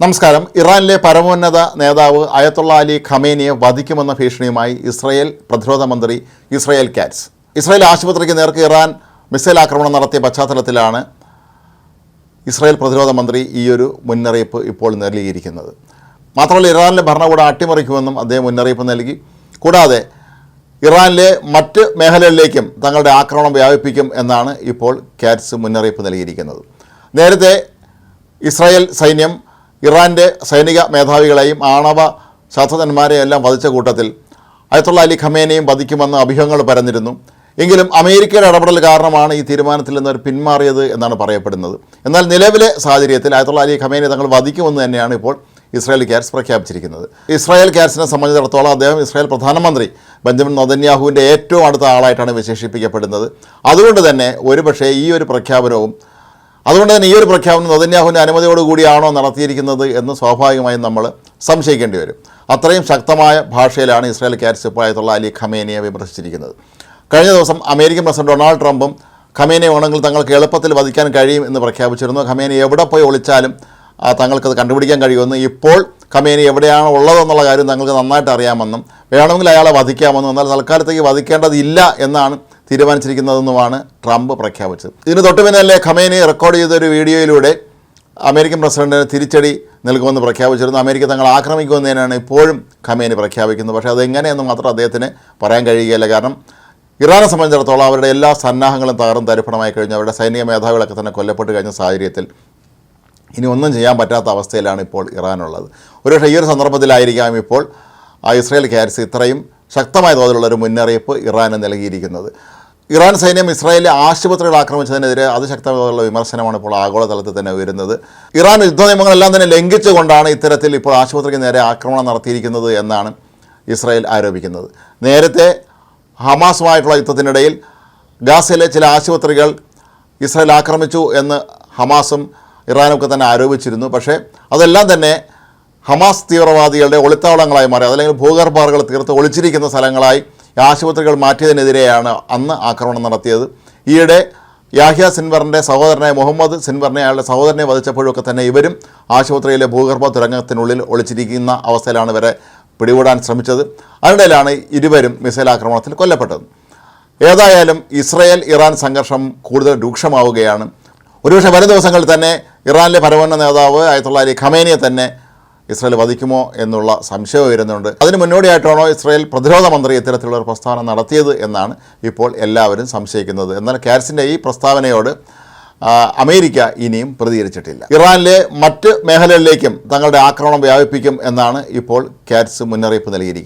നമസ്കാരം. ഇറാനിലെ പരമോന്നത നേതാവ് അയത്തുള്ള അലി ഖമേനിയെ വധിക്കുമെന്ന ഭീഷണിയുമായി ഇസ്രായേൽ പ്രതിരോധ മന്ത്രി ഇസ്രായേൽ കാറ്റ്സ്. ഇസ്രായേൽ ആശുപത്രിക്ക് നേർക്ക് ഇറാൻ മിസൈൽ ആക്രമണം നടത്തിയ പശ്ചാത്തലത്തിലാണ് ഇസ്രായേൽ പ്രതിരോധ മന്ത്രി ഈയൊരു മുന്നറിയിപ്പ് ഇപ്പോൾ നൽകിയിരിക്കുന്നത്. മാത്രമല്ല ഇറാനിലെ ഭരണകൂടം അട്ടിമറിക്കുമെന്നും അദ്ദേഹം മുന്നറിയിപ്പ് നൽകി. കൂടാതെ ഇറാനിലെ മറ്റ് മേഖലകളിലേക്കും തങ്ങളുടെ ആക്രമണം വ്യാപിപ്പിക്കും എന്നാണ് ഇപ്പോൾ കാറ്റ്സ് മുന്നറിയിപ്പ് നൽകിയിരിക്കുന്നത്. നേരത്തെ ഇസ്രായേൽ സൈന്യം ഇറാന്റെ സൈനിക മേധാവികളെയും ആണവ ശാസ്ത്രജ്ഞന്മാരെയും എല്ലാം വധിച്ച കൂട്ടത്തിൽ അയത്തുള്ള അലി ഖമേനെയും വധിക്കുമെന്ന് അഭ്യൂഹങ്ങൾ പരന്നിരുന്നു. എങ്കിലും അമേരിക്കയുടെ ഇടപെടൽ കാരണമാണ് ഈ തീരുമാനത്തിൽ നിന്ന് അവർ പിന്മാറിയത് എന്നാണ് പറയപ്പെടുന്നത്. എന്നാൽ നിലവിലെ സാഹചര്യത്തിൽ അയത്തുള്ള അലി ഖമേനെ തങ്ങൾ വധിക്കുമെന്ന് തന്നെയാണ് ഇപ്പോൾ ഇസ്രായേൽ ക്യാറ്റ്സ് പ്രഖ്യാപിച്ചിരിക്കുന്നത്. ഇസ്രായേൽ ക്യാറ്റ്സിനെ സംബന്ധിച്ചിടത്തോളം അദ്ദേഹം ഇസ്രായേൽ പ്രധാനമന്ത്രി ബെഞ്ചമിൻ നൊതന്യാഹുവിന്റെ ഏറ്റവും അടുത്ത ആളായിട്ടാണ് വിശേഷിപ്പിക്കപ്പെടുന്നത്. അതുകൊണ്ട് തന്നെ ഒരുപക്ഷേ ഈ ഒരു പ്രഖ്യാപനവും അതുകൊണ്ട് തന്നെ ഈ ഒരു പ്രഖ്യാപനം നദന്യാഹുവിന്റെ അനുമതിയോടുകൂടിയാണോ നടത്തിയിരിക്കുന്നത് എന്ന് സ്വാഭാവികമായും നമ്മൾ സംശയിക്കേണ്ടി വരും. അത്രയും ശക്തമായ ഭാഷയിലാണ് ഇസ്രായേൽ ക്യാരിസിപ്പായത്തുള്ള അലി ഖമേനിയെ വിമർശിച്ചിരിക്കുന്നത്. കഴിഞ്ഞ ദിവസം അമേരിക്കൻ പ്രസിഡന്റ് ഡൊണാൾഡ് ട്രംപും ഖമേനെ വേണമെങ്കിൽ തങ്ങൾക്ക് എളുപ്പത്തിൽ വധിക്കാൻ കഴിയും എന്ന് പ്രഖ്യാപിച്ചിരുന്നു. ഖമേനെ എവിടെ പോയി ഒളിച്ചാലും തങ്ങൾക്കത് കണ്ടുപിടിക്കാൻ കഴിയുമെന്ന് ഇപ്പോൾ ഖമേനി എവിടെയാണ് ഉള്ളതെന്നുള്ള കാര്യം തങ്ങൾക്ക് നന്നായിട്ട് അറിയാമെന്നും വേണമെങ്കിൽ അയാളെ വധിക്കാമെന്നും എന്നാൽ തൽക്കാലത്തേക്ക് വധിക്കേണ്ടതില്ല എന്നാണ് തീരുമാനിച്ചിരിക്കുന്നതെന്നുമാണ് ട്രംപ് പ്രഖ്യാപിച്ചത്. ഇതിന് തൊട്ട് ഖമേനി റെക്കോർഡ് ചെയ്തൊരു വീഡിയോയിലൂടെ അമേരിക്കൻ പ്രസിഡന്റിന് തിരിച്ചടി നൽകുമെന്ന് പ്രഖ്യാപിച്ചിരുന്നു. അമേരിക്ക തങ്ങൾ ആക്രമിക്കുമെന്നതിനാണ് ഇപ്പോഴും ഖമേനി പ്രഖ്യാപിക്കുന്നത്. പക്ഷേ അതെങ്ങനെയെന്ന് മാത്രം അദ്ദേഹത്തിന് പറയാൻ കഴിയുകയില്ല. കാരണം ഇറാനെ സംബന്ധിച്ചിടത്തോളം അവരുടെ എല്ലാ സന്നാഹങ്ങളും തകർന്ന് തരിപ്പണമായി കഴിഞ്ഞു. അവരുടെ സൈനിക മേധാവികളൊക്കെ തന്നെ കൊല്ലപ്പെട്ട് കഴിഞ്ഞ സാഹചര്യത്തിൽ ഇനി ഒന്നും ചെയ്യാൻ പറ്റാത്ത അവസ്ഥയിലാണ് ഇപ്പോൾ ഇറാനുള്ളത്. ഒരുപക്ഷെ ഈ ഒരു സന്ദർഭത്തിലായിരിക്കാം ഇപ്പോൾ ഇസ്രായേൽ ക്യാരിസ് ഇത്രയും ശക്തമായ തോതിലുള്ള ഒരു മുന്നറിയിപ്പ് ഇറാന് നൽകിയിരിക്കുന്നത്. ഇറാൻ സൈന്യം ഇസ്രായേലിലെ ആശുപത്രികൾ ആക്രമിച്ചതിനെതിരെ അതിശക്തമായുള്ള വിമർശനമാണ് ഇപ്പോൾ ആഗോളതലത്തിൽ തന്നെ വരുന്നത് ഇറാൻ യുദ്ധ നിയമങ്ങളെല്ലാം തന്നെ ലംഘിച്ചുകൊണ്ടാണ് ഇത്തരത്തിൽ ഇപ്പോൾ ആശുപത്രിക്ക് നേരെ ആക്രമണം നടത്തിയിരിക്കുന്നത് എന്നാണ് ഇസ്രായേൽ ആരോപിക്കുന്നത്. നേരത്തെ ഹമാസുമായിട്ടുള്ള യുദ്ധത്തിനിടയിൽ ഗാസയിലെ ചില ആശുപത്രികൾ ഇസ്രായേൽ ആക്രമിച്ചു എന്ന് ഹമാസും ഇറാനൊക്കെ തന്നെ ആരോപിച്ചിരുന്നു. പക്ഷേ അതെല്ലാം തന്നെ ഹമാസ് തീവ്രവാദികളുടെ ഒളിത്താവളങ്ങളായി മാറി അതല്ലെങ്കിൽ ഭൂഗർഭാറുകൾ തീർത്ത് ഒളിച്ചിരിക്കുന്ന സ്ഥലങ്ങളായി ആശുപത്രികൾ മാറ്റിയതിനെതിരെയാണ് അന്ന് ആക്രമണം നടത്തിയത്. ഈയിടെ യാഹ്യ സിൻവറിന്റെ സഹോദരനായ മുഹമ്മദ് സിൻവറിനെ അയാളുടെ സഹോദരനെ വധിച്ചപ്പോഴൊക്കെ തന്നെ ഇവരും ആശുപത്രിയിലെ ഭൂഗർഭ തുരങ്കത്തിനുള്ളിൽ ഒളിച്ചിരിക്കുന്ന അവസ്ഥയിലാണ് ഇവരെ പിടികൂടാൻ ശ്രമിച്ചത്. അതിനിടയിലാണ് ഇരുവരും മിസൈൽ ആക്രമണത്തിൽ കൊല്ലപ്പെട്ടത്. ഏതായാലും ഇസ്രയേൽ ഇറാൻ സംഘർഷം കൂടുതൽ രൂക്ഷമാവുകയാണ്. ഒരുപക്ഷെ വരും ദിവസങ്ങളിൽ തന്നെ ഇറാനിലെ പരമോന്നത നേതാവ് അയത്തുള്ള അലി ഖമേനിയെ തന്നെ ഇസ്രയേൽ വധിക്കുമോ എന്നുള്ള സംശയം ഉയരുന്നുണ്ട്. അതിന് മുന്നോടിയായിട്ടാണോ ഇസ്രായേൽ പ്രതിരോധ മന്ത്രി ഇത്തരത്തിലുള്ള ഒരു പ്രസ്താവന നടത്തിയത് എന്നാണ് ഇപ്പോൾ എല്ലാവരും സംശയിക്കുന്നത്. എന്നാൽ കാരിസിന്റെ ഈ പ്രസ്താവനയോട് അമേരിക്ക ഇനിയും പ്രതികരിച്ചിട്ടില്ല. ഇറാനിലെ മറ്റ് മേഖലകളിലേക്കും തങ്ങളുടെ ആക്രമണം വ്യാപിപ്പിക്കും എന്നാണ് ഇപ്പോൾ കാറ്റ്സ് മുന്നറിയിപ്പ് നൽകിയിരിക്കുന്നത്.